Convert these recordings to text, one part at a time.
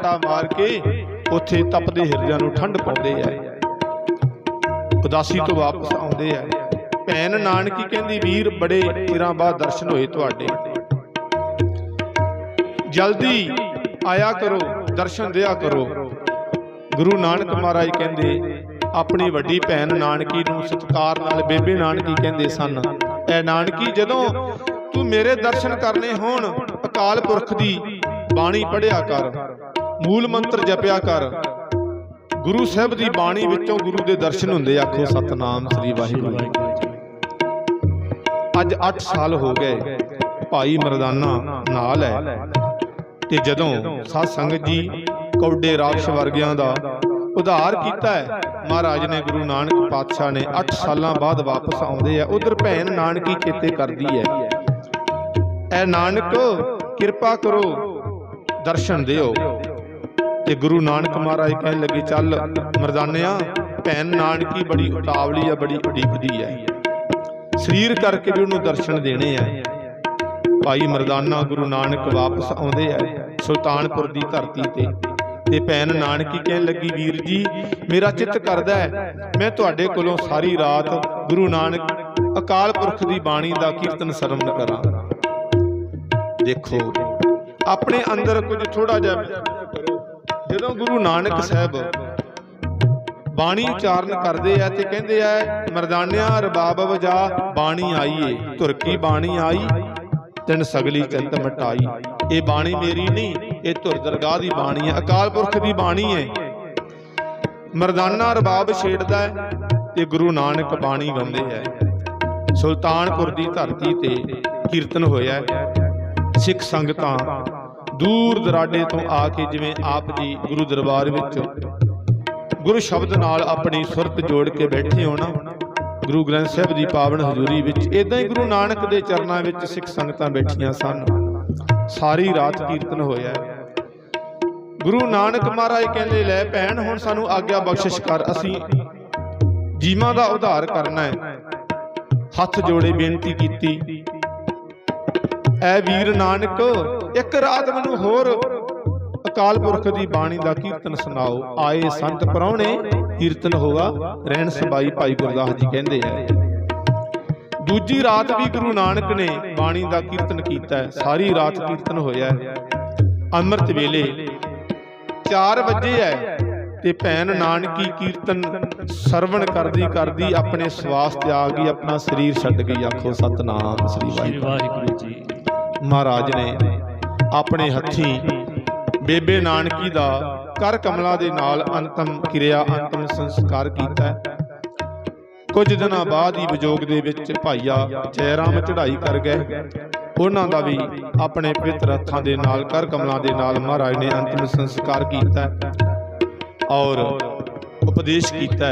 ਛਪਟਾ ਮਾਰ ਕੇ ਉੱਥੇ ਤਪਦੇ ਹਿਰਦਿਆਂ ਨੂੰ ਠੰਡ ਪਾਉਂਦੇ ਐ ਉਦਾਸੀ ਤੋਂ ਵਾਪਸ ਆਉਂਦੇ ਐ ਭੈਣ ਨਾਨਕੀ ਕਹਿੰਦੀ, ਵੀਰ, ਬੜੇ ਚਿਰਾਂ ਬਾਅਦ ਦਰਸ਼ਨ ਹੋਏ ਤੁਹਾਡੇ। ਜਲਦੀ ਆਇਆ ਕਰੋ, ਦਰਸ਼ਨ ਦਿਆ ਕਰੋ। ਗੁਰੂ ਨਾਨਕ ਮਹਾਰਾਜ ਕਹਿੰਦੇ, ਆਪਣੀ ਵੱਡੀ ਭੈਣ ਨਾਨਕੀ ਨੂੰ ਸਤਿਕਾਰ ਨਾਲ ਬੇਬੇ ਨਾਨਕੀ ਕਹਿੰਦੇ ਸਨ, ਐ ਨਾਨਕੀ, ਜਦੋਂ ਤੂੰ ਮੇਰੇ ਦਰਸ਼ਨ ਕਰਨੇ ਹੋਣ, ਅਕਾਲ ਪੁਰਖ ਦੀ ਬਾਣੀ ਪੜਿਆ ਕਰ। ਮੂਲ ਮੰਤਰ ਜਪਿਆ ਕਰ। ਗੁਰੂ ਸਾਹਿਬ ਦੀ ਬਾਣੀ ਵਿੱਚੋਂ ਗੁਰੂ ਦੇ ਦਰਸ਼ਨ ਹੁੰਦੇ ਆਖੋ, ਸਤਨਾਮ ਸ੍ਰੀ ਵਾਹਿਗੁਰੂ। ਅੱਜ 8 ਸਾਲ ਹੋ ਗਏ। ਭਾਈ ਮਰਦਾਨਾ ਨਾਲ ਹੈ। ਤੇ ਜਦੋਂ ਸਾਧ ਸੰਗਤ ਜੀ ਕੌਡੇ ਰਾਖਸ਼ ਵਰਗਿਆਂ ਦਾ ਉਧਾਰ ਕੀਤਾ ਹੈ, ਮਹਾਰਾਜ ਨੇ ਗੁਰੂ ਨਾਨਕ ਪਾਤਸ਼ਾਹ ਨੇ 8 ਸਾਲਾਂ ਬਾਅਦ ਵਾਪਸ ਆਉਂਦੇ ਆ। ਉਧਰ ਭੈਣ ਨਾਨਕੀ ਚੇਤੇ ਕਰਦੀ ਹੈ। ਐ ਨਾਨਕ, ਕਿਰਪਾ ਕਰੋ, ਦਰਸ਼ਨ ਦਿਓ। ਤੇ ਗੁਰੂ ਨਾਨਕ ਮਹਾਰਾਜ ਕਹਿਣ ਲੱਗੇ, ਚੱਲ ਮਰਦਾਨਿਆ, ਭੈਣ ਨਾਨਕੀ ਬੜੀ ਉਤਾਵਲੀ ਆ, ਬੜੀ ਉਡੀਕਦੀ ਹੈ ਸਰੀਰ ਕਰਕੇ ਵੀ ਉਹਨੂੰ ਦਰਸ਼ਨ ਦੇਣੇ ਆ। ਭਾਈ ਮਰਦਾਨਾ ਗੁਰੂ ਨਾਨਕ ਵਾਪਸ ਆਉਂਦੇ ਆ ਸੁਲਤਾਨਪੁਰ ਦੀ ਧਰਤੀ ਤੇ। ਤੇ ਭੈਣ ਨਾਨਕੀ ਕਹਿਣ ਲੱਗੀ, ਵੀਰ ਜੀ, ਮੇਰਾ ਚਿੱਤ ਕਰਦਾ ਹੈ, ਮੈਂ ਤੁਹਾਡੇ ਕੋਲੋਂ ਸਾਰੀ ਰਾਤ ਗੁਰੂ ਨਾਨਕ ਅਕਾਲ ਪੁਰਖ ਦੀ ਬਾਣੀ ਦਾ ਕੀਰਤਨ ਸਰਵਣ ਕਰਾਂ। ਦੇਖੋ, ਆਪਣੇ ਅੰਦਰ ਕੁਝ ਥੋੜਾ ਜਿਹਾ ਜਦੋਂ ਗੁਰੂ ਨਾਨਕ ਸਾਹਿਬ ਬਾਣੀ ਉਚਾਰਨ ਕਰਦੇ ਆ ਤੇ ਕਹਿੰਦੇ ਆ, ਮਰਦਾਨਿਆਂ ਰਬਾਬ ਵਜਾ ਬਾਣੀ ਆਈਏ, ਧੁਰ ਕੀ ਬਾਣੀ ਆਈ, ਤੈਨ ਸਗਲੀ ਚੰਤ ਮਟਾਈ। ਇਹ ਬਾਣੀ ਮੇਰੀ ਨਹੀਂ, ਇਹ ਧੁਰ ਦਰਗਾਹ ਦੀ ਬਾਣੀ ਹੈ ਅਕਾਲ ਪੁਰਖ ਦੀ ਬਾਣੀ ਹੈ ਮਰਦਾਨਾ ਰਬਾਬ ਛੇੜਦਾ ਹੈ ਤੇ ਗੁਰੂ ਨਾਨਕ ਬਾਣੀ ਗਾਉਂਦੇ ਹੈ। ਸੁਲਤਾਨਪੁਰ ਦੀ ਧਰਤੀ ਤੇ ਕੀਰਤਨ ਹੋਇਆ ਸਿੱਖ ਸੰਗਤਾਂ ਦੂਰ ਦਰਾਡੇ ਤੋਂ ਆ ਕੇ ਜਿਵੇਂ ਆਪ ਜੀ ਗੁਰੂ ਦਰਬਾਰ ਵਿੱਚ ਗੁਰੂ ਸ਼ਬਦ ਨਾਲ ਆਪਣੀ ਸੁਰਤ ਜੋੜ ਕੇ ਬੈਠੇ ਹੋਣਾ ਗੁਰੂ ਗ੍ਰੰਥ ਸਾਹਿਬ ਦੀ ਪਾਵਨ ਹਜ਼ੂਰੀ ਵਿੱਚ ਇਦਾਂ ਹੀ ਗੁਰੂ ਨਾਨਕ ਦੇ ਚਰਨਾਂ ਵਿੱਚ ਸਿੱਖ ਸੰਗਤਾਂ ਬੈਠੀਆਂ ਸਨ। ਸਾਰੀ ਰਾਤ ਕੀਰਤਨ ਹੋਇਆ। ਗੁਰੂ ਨਾਨਕ ਮਹਾਰਾਜ ਕਹਿੰਦੇ, ਲੈ ਭੈਣ, ਹੁਣ ਸਾਨੂੰ ਆਗਿਆ ਬਖਸ਼ਿਸ਼ ਕਰ, ਅਸੀਂ ਜੀਵਾਂ ਦਾ ਉਧਾਰ ਕਰਨਾ ਹੈ। ਹੱਥ ਜੋੜੇ ਬੇਨਤੀ ਕੀਤੀ। ਐ ਵੀਰ ਨਾਨਕ ਇੱਕ ਰਾਤ ਮੈਨੂੰ ਹੋਰ ਅਕਾਲ ਪੁਰਖ ਦੀ ਬਾਣੀ ਦਾ ਕੀਰਤਨ ਸੁਣਾਓ। ਆਏ ਸੰਤ ਪਰੌਣੇ ਕੀਰਤਨ ਹੋਗਾ ਰਹਿਣ ਸਬਾਈ ਭਾਈ ਗੁਰਦਾਸ ਜੀ ਕਹਿੰਦੇ ਆ। ਦੂਜੀ ਰਾਤ ਵੀ ਗੁਰੂ ਨਾਨਕ ਨੇ ਬਾਣੀ ਦਾ ਕੀਰਤਨ ਕੀਤਾ। ਸਾਰੀ ਰਾਤ ਕੀਰਤਨ ਹੋਇਆ। ਅੰਮ੍ਰਿਤ ਵੇਲੇ 4 ਵਜੇ ਹੈ ਤੇ ਭੈਣ ਨਾਨਕੀ ਕੀਰਤਨ ਸਰਵਣ ਕਰਦੀ ਕਰਦੀ ਆਪਣੇ ਸਵਾਸ ਤਿਆਗ ਗਈ ਆਪਣਾ ਸਰੀਰ ਛੱਡ ਗਈ। ਆਖੋ ਸਤਨਾਮ ਸ੍ਰੀ ਵਾਹਿਗੁਰੂ ਜੀ। ਮਹਾਰਾਜ ਨੇ ਆਪਣੇ ਹੱਥੀਂ। ਬੇਬੇ ਨਾਨਕੀ ਦਾ ਕਰ ਕਮਲਾ ਦੇ ਨਾਲ ਅੰਤਮ ਕਿਰਿਆ, ਅੰਤਮ ਸੰਸਕਾਰ ਕੀਤਾ ਹੈ। ਕੁਝ ਦਿਨਾਂ ਬਾਅਦ ਹੀ ਵਿਜੋਗ ਦੇ ਵਿੱਚ ਭਾਈਆ ਜੈਰਾਮ ਚੜ੍ਹਾਈ ਕਰ ਗਏ। ਉਹਨਾਂ ਦਾ ਵੀ ਆਪਣੇ ਪਵਿੱਤਰ ਹੱਥਾਂ ਦੇ ਨਾਲ ਕਰ ਕਮਲਾਂ ਦੇ ਨਾਲ ਮਹਾਰਾਜ ਨੇ ਅੰਤਮ ਸੰਸਕਾਰ ਕੀਤਾ ਔਰ ਉਪਦੇਸ਼ ਕੀਤਾ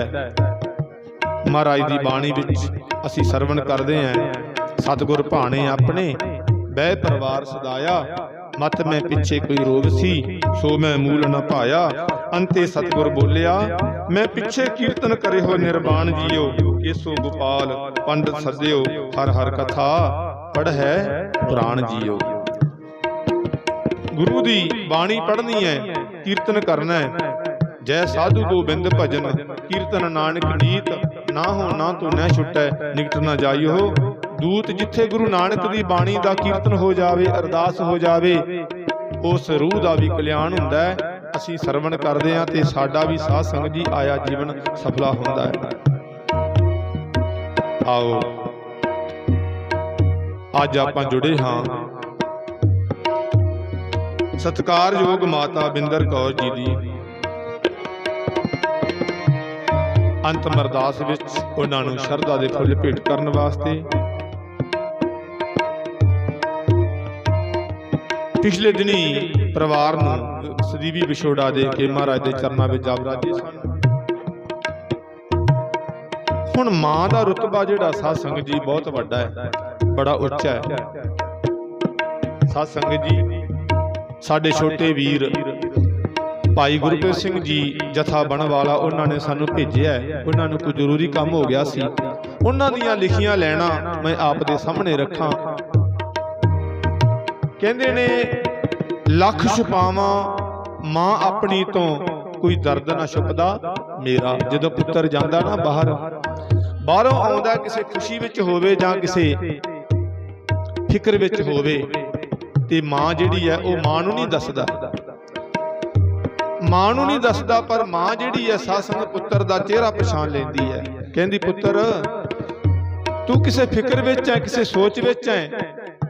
ਮਹਾਰਾਜ ਦੀ ਬਾਣੀ ਵਿੱਚ ਅਸੀਂ ਸਰਵਣ ਕਰਦੇ ਹਾਂ, ਸਤਿਗੁਰ ਭਾਣੇ ਆਪਣੇ, ਬਹਿ ਪਰਿਵਾਰ ਸਦਾਇਆ ਮਤ ਮੈਂ ਪਿੱਛੇ ਕੋਈ ਰੋਗ ਸੀ, ਸੋ ਮੈਂ ਮੂਲ ਨਾ ਪਾਇਆ, ਅੰਤੇ ਸਤਿਗੁਰ ਬੋਲਿਆ, ਮੈਂ ਪਿੱਛੇ ਕੀਰਤਨ ਕਰੇ ਹੋ ਨਿਰਵਾਣ ਜੀਓ, ਕੇਸੋ ਗੋਪਾਲ, ਪੰਡਤ ਸੱਜਿਓ ਹਰ ਹਰ ਕਥਾ ਪੜ ਹੈ ਪੁਰਾਣ ਜੀਓ। ਗੁਰੂ ਦੀ ਬਾਣੀ ਪੜ੍ਹਨੀ ਹੈ, ਕੀਰਤਨ ਕਰਨਾ ਹੈ। ਜੈ ਸਾਧੂ ਗੋਬਿੰਦ ਭਜਨ, ਕੀਰਤਨ ਨਾਨਕ ਨੀਤ ਨਾ ਹੋ ਨਾ ਤੂੰ ਨਾ ਛੁਟੈ, ਨਿਕਟ ਨਾ ਜਾਈਓ ਦੂਤ ਜਿੱਥੇ ਗੁਰੂ ਨਾਨਕ ਦੀ ਬਾਣੀ ਦਾ ਕੀਰਤਨ ਹੋ ਜਾਵੇ, ਅਰਦਾਸ ਹੋ ਜਾਵੇ, ਉਸ ਰੂਹ ਦਾ ਵੀ ਕਲਿਆਣ ਹੁੰਦਾ ਹੈ। ਅਸੀਂ ਸਰਵਣ ਕਰਦੇ ਹਾਂ ਤੇ ਸਾਡਾ ਵੀ ਸਾਧ ਸੰਗਤ ਜੀ ਆਇਆ ਜੀਵਨ ਸਫਲਾ ਹੁੰਦਾ ਹੈ। ਆਓ, ਅੱਜ ਆਪਾਂ ਜੁੜੇ ਹਾਂ। ਸਤਿਕਾਰਯੋਗ ਮਾਤਾ ਬਿੰਦਰ ਕੌਰ ਜੀ ਦੀ। ਅੰਤਮ ਅਰਦਾਸ ਵਿੱਚ ਉਹਨਾਂ ਨੂੰ ਸ਼ਰਧਾ ਦੇ ਫੁੱਲ ਭੇਟ ਕਰਨ ਵਾਸਤੇ ਪਿਛਲੇ ਦਿਨੀ ਪਰਿਵਾਰ ਨੂੰ ਸਦੀਵੀ ਵਿਛੋੜਾ ਦੇ ਕੇ ਮਹਾਰਾਜ ਦੇ ਚਰਨਾਂ ਵਿੱਚ ਜਾਬ ਰਾਜੇ ਸਨ। ਹੁਣ ਮਾਂ ਦਾ ਰੁਤਬਾ ਜਿਹੜਾ ਸਾਧ ਸੰਗਤ ਜੀ ਬਹੁਤ ਵੱਡਾ ਹੈ, ਬੜਾ ਉੱਚਾ ਹੈ। ਸਾਧ ਸੰਗਤ ਜੀ, ਸਾਡੇ ਛੋਟੇ ਵੀਰ ਭਾਈ ਗੁਰਪ੍ਰੀਤ ਸਿੰਘ ਜੀ ਜਥਾ ਬਣ ਵਾਲਾ ਉਹਨਾਂ ਨੇ ਸਾਨੂੰ ਭੇਜਿਆ ਉਹਨਾਂ ਨੂੰ ਕੋਈ ਜ਼ਰੂਰੀ ਕੰਮ ਹੋ ਗਿਆ ਸੀ। ਉਹਨਾਂ ਦੀਆਂ ਲਿਖੀਆਂ ਲੈਣਾ ਮੈਂ ਆਪ ਦੇ ਸਾਹਮਣੇ ਰੱਖਾਂ। ਕਹਿੰਦੇ ਨੇ ਲੱਖ ਛਪਾਵਾਂ ਮਾਂ ਆਪਣੀ ਤੋਂ ਕੋਈ ਦਰਦ ਨਾ ਛੁਪਦਾ ਮੇਰਾ। ਜਦੋਂ ਪੁੱਤਰ ਜਾਂਦਾ ਨਾ ਬਾਹਰ ਬਾਹਰੋਂ ਆਉਂਦਾ ਕਿਸੇ ਖੁਸ਼ੀ ਵਿੱਚ ਹੋਵੇ ਜਾਂ ਕਿਸੇ ਫਿਕਰ ਵਿੱਚ ਹੋਵੇ ਤੇ ਮਾਂ ਜਿਹੜੀ ਹੈ ਉਹ ਮਾਂ ਨੂੰ ਨਹੀਂ ਦੱਸਦਾ। ਮਾਂ ਨੂੰ ਨਹੀਂ ਦੱਸਦਾ ਪਰ ਮਾਂ ਜਿਹੜੀ ਹੈ ਸਾਸੰਗ ਪੁੱਤਰ ਦਾ ਚਿਹਰਾ ਪਛਾਣ ਲੈਂਦੀ ਹੈ। ਕਹਿੰਦੀ ਪੁੱਤਰ ਤੂੰ ਕਿਸੇ ਫਿਕਰ ਵਿੱਚ ਹੈ ਕਿਸੇ ਸੋਚ ਵਿੱਚ ਹੈ?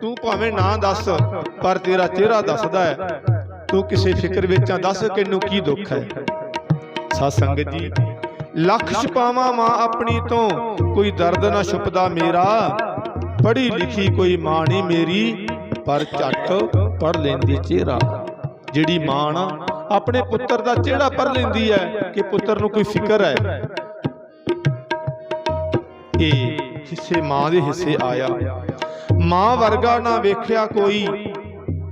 ਤੂੰ ਭਾਵੇਂ ਨਾ ਦੱਸ, ਪਰ ਤੇਰਾ ਚਿਹਰਾ ਦੱਸਦਾ ਹੈ। ਤੂੰ ਕਿਸੇ ਫਿਕਰ ਵਿੱਚ ਆ, ਦੱਸ ਕਿਨੂੰ ਕੀ ਦੁੱਖ ਹੈ। ਸਾਧ ਸੰਗਤ ਜੀ, ਲੱਖ ਛਪਾਵਾਂ ਮਾਂ ਆਪਣੀ ਤੋਂ, ਕੋਈ ਦਰਦ ਨਾ ਛੁਪਦਾ ਮੇਰਾ। ਪੜ੍ਹੀ ਲਿਖੀ ਕੋਈ ਮਾਂ ਨਹੀਂ ਮੇਰੀ, ਪਰ ਝੱਟ ਪੜ ਲੈਂਦੀ ਚਿਹਰਾ। ਜਿਹੜੀ ਮਾਂ ਨਾ ਆਪਣੇ ਪੁੱਤਰ ਦਾ ਚਿਹਰਾ ਪੜ ਲੈਂਦੀ ਹੈ, ਕਿ ਪੁੱਤਰ ਨੂੰ ਕੋਈ ਫਿਕਰ ਹੈ। ਇਹ ਹਿੱਸੇ ਮਾਂ ਦੇ ਹਿੱਸੇ ਆਇਆ। ਮਾਂ ਵਰਗਾ ਨਾ ਵੇਖਿਆ ਕੋਈ,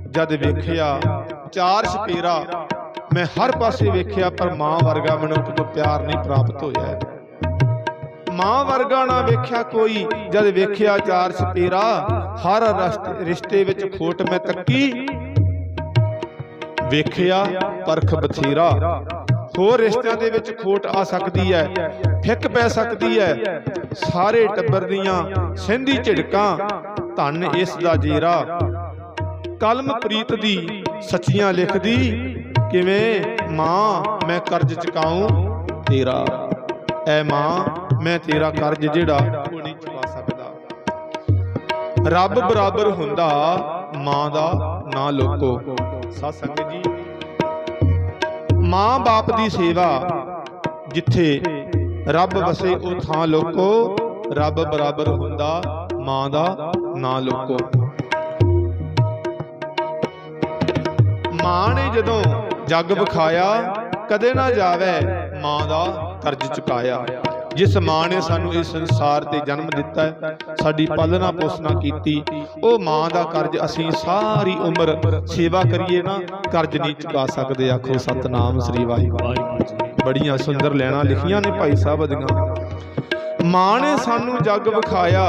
ਜਦ ਵੇਖਿਆ ਚਾਰ ਸਪੇਰਾ ਮੈਂ ਹਰ ਪਾਸੇ ਵੇਖਿਆ, ਪਰ ਮਾਂ ਵਰਗਾ ਮਨੁੱਖ ਤੋਂ ਪਿਆਰ ਨਹੀਂ ਪ੍ਰਾਪਤ ਹੋਇਆ। ਮਾਂ ਵਰਗਾ ਨਾ ਵੇਖਿਆ ਕੋਈ, ਜਦ ਵੇਖਿਆ ਚਾਰ ਸਪੇਰਾ ਹਰ ਰਿਸ਼ਤੇ ਵਿੱਚ ਖੋਟ ਮੈਂ ਤੱਕੀ। ਵੇਖਿਆ ਪਰਖ ਬਥੇਰਾ, ਹੋਰ ਰਿਸ਼ਤਿਆਂ ਦੇ ਵਿੱਚ ਖੋਟ ਆ ਸਕਦੀ ਹੈ ਫਿੱਕ ਪੈ ਸਕਦੀ ਹੈ ਸਾਰੇ ਟੱਬਰ ਦੀਆਂ ਸਿੰਧੀ ਝਿੜਕਾਂ ਧੰਨ ਇਸ ਦਾ ਜੇਰਾ। ਕਲਮ ਪ੍ਰੀਤ ਦੀ ਸੱਚੀਆਂ ਲਿਖਦੀ, ਕਿਵੇਂ ਮਾਂ ਮੈਂ ਕਰਜ਼ ਚੁਕਾਉਂ ਤੇਰਾ। ਐ ਮਾਂ ਮੈਂ ਤੇਰਾ ਕਰਜ਼ ਜਿਹੜਾ ਉਹ ਨਹੀਂ ਚੁਕਾ ਸਕਦਾ। ਰੱਬ ਬਰਾਬਰ ਹੁੰਦਾ, ਮਾਂ ਦਾ ਨਾ ਲੋਕੋ। ਸਤ ਸੰਗਤ ਜੀ। ਮਾਂ ਬਾਪ ਦੀ ਸੇਵਾ ਜਿੱਥੇ ਰੱਬ ਵਸੇ ਉਹ ਥਾਂ ਲੋਕੋ। ਰੱਬ ਬਰਾਬਰ ਹੁੰਦਾ ਮਾਂ ਦਾ ਨਾਂ ਲੋਕੋ। ਮਾਂ ਨੇ ਜਦੋਂ ਜੱਗ ਵਿਖਾਇਆ, ਕਦੇ ਨਾ ਜਾਵੇ ਮਾਂ ਦਾ ਕਰਜ਼ ਚੁਕਾਇਆ। ਜਿਸ ਮਾਂ ਨੇ ਸਾਨੂੰ ਇਸ ਸੰਸਾਰ ਤੇ ਜਨਮ ਦਿੱਤਾ, ਸਾਡੀ ਪਾਲਣਾ ਪੋਸਣਾ ਕੀਤੀ। ਉਹ ਮਾਂ ਦਾ ਕਰਜ਼ ਅਸੀਂ ਸਾਰੀ ਉਮਰ ਸੇਵਾ ਕਰੀਏ ਨਾ, ਕਰਜ਼ ਨਹੀਂ ਚੁਕਾ ਸਕਦੇ। ਆਖੋ, ਸਤਨਾਮ ਸ੍ਰੀ ਵਾਹਿਗੁਰੂ। ਬੜੀਆਂ ਸੁੰਦਰ ਲੈਣਾ ਲਿਖੀਆਂ ਨੇ ਭਾਈ ਸਾਹਿਬ ਦੀਆਂ ਮਾਂ ਨੇ ਸਾਨੂੰ ਜੱਗ ਵਿਖਾਇਆ,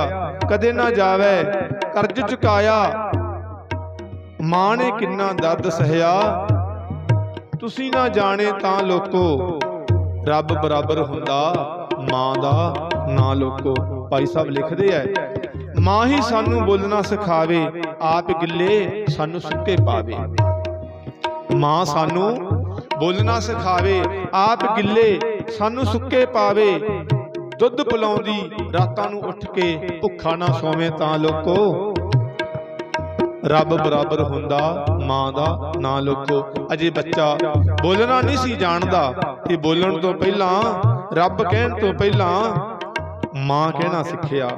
ਕਦੇ ਨਾ ਜਾਵੇ, ਕਰਜ਼ ਚੁਕਾਇਆ। ਮਾਂ ਨੇ ਕਿੰਨਾ ਦਰਦ ਸਹਿਆ। ਤੁਸੀਂ ਨਾ ਜਾਣੇ ਤਾਂ ਲੋਕੋ, ਰੱਬ ਬਰਾਬਰ ਹੁੰਦਾ, ਮਾਂ ਦਾ ਨਾ ਲੋਕੋ। ਭਾਈ ਸਾਹਿਬ ਲਿਖਦੇ ਐ, ਮਾਂ ਹੀ ਸਾਨੂੰ ਬੋਲਣਾ ਸਿਖਾਵੇ, ਆਪ ਗਿੱਲੇ ਸਾਨੂੰ ਸੁੱਕੇ ਪਾਵੇ। ਮਾਂ ਸਾਨੂੰ ਬੋਲਣਾ ਸਿਖਾਵੇ, ਆਪ ਗਿੱਲੇ ਸਾਨੂੰ ਸੁੱਕੇ ਪਾਵੇ। ਦੁੱਧ ਪਿਲਾਉਂਦੀ, ਰਾਤਾਂ ਨੂੰ ਉੱਠ ਕੇ ਭੁੱਖਾ ਨਾ ਸੋਵੇਂ ਤਾਂ ਲੋਕੋ। ਰੱਬ ਬਰਾਬਰ ਹੁੰਦਾ, ਮਾਂ ਦਾ ਨਾ ਲੋਕੋ। ਅਜੇ ਬੱਚਾ ਬੋਲਣਾ ਨਹੀਂ ਸੀ ਜਾਣਦਾ ਤੇ ਬੋਲਣ ਤੋਂ ਪਹਿਲਾਂ, ਰੱਬ ਕਹਿਣ ਤੋਂ ਪਹਿਲਾਂ ਮਾਂ ਕਹਿਣਾ ਸਿੱਖਿਆ।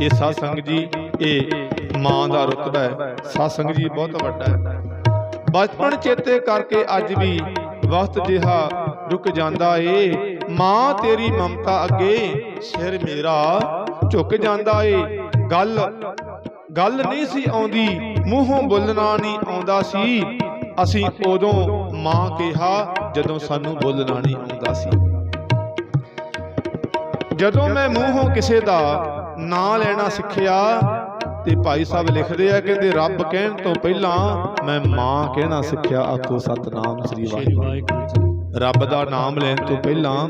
ਇਹ ਸਾਧ ਸੰਗਤ ਜੀ, ਇਹ ਮਾਂ ਦਾ ਰੁਤਬਾ ਹੈ। ਸਾਧ ਸੰਗਤ ਜੀ ਬਹੁਤ ਵੱਡਾ ਹੈ। ਬਚਪਨ ਚੇਤੇ ਕਰਕੇ ਅੱਜ ਵੀ ਵਕਤ ਜਿਹਾ ਰੁਕ ਜਾਂਦਾ ਏ। ਮਾਂ ਤੇਰੀ ਮਮਤਾ ਅੱਗੇ ਸਿਰ ਮੇਰਾ ਝੁਕ ਜਾਂਦਾ ਏ। ਗੱਲ ਗੱਲ ਨਹੀਂ ਸੀ ਆਉਂਦੀ, ਮੂੰਹੋਂ ਬੋਲਣਾ ਨਹੀਂ ਆਉਂਦਾ ਸੀ। ਅਸੀਂ ਉਦੋਂ ਮਾਂ ਕਿਹਾ, ਜਦੋਂ ਸਾਨੂੰ ਬੋਲਣਾ ਨਹੀਂ ਆਉਂਦਾ ਸੀ। ਜਦੋਂ ਮੈਂ ਮੂੰਹੋਂ ਕਿਸੇ ਦਾ ਨਾਂ ਲੈਣਾ ਸਿੱਖਿਆ ਤੇ ਭਾਈ ਸਾਹਿਬ ਲਿਖਦੇ ਆ, ਕਹਿੰਦੇ ਰੱਬ ਕਹਿਣ ਤੋਂ ਪਹਿਲਾਂ ਮੈਂ ਮਾਂ ਕਹਿਣਾ ਸਿੱਖਿਆ, ਆਖੋ ਸਤਨਾਮ ਸ੍ਰੀ ਵਾਹਿਗੁਰੂ। ਰੱਬ ਦਾ ਨਾਮ ਲੈਣ ਤੋਂ ਪਹਿਲਾਂ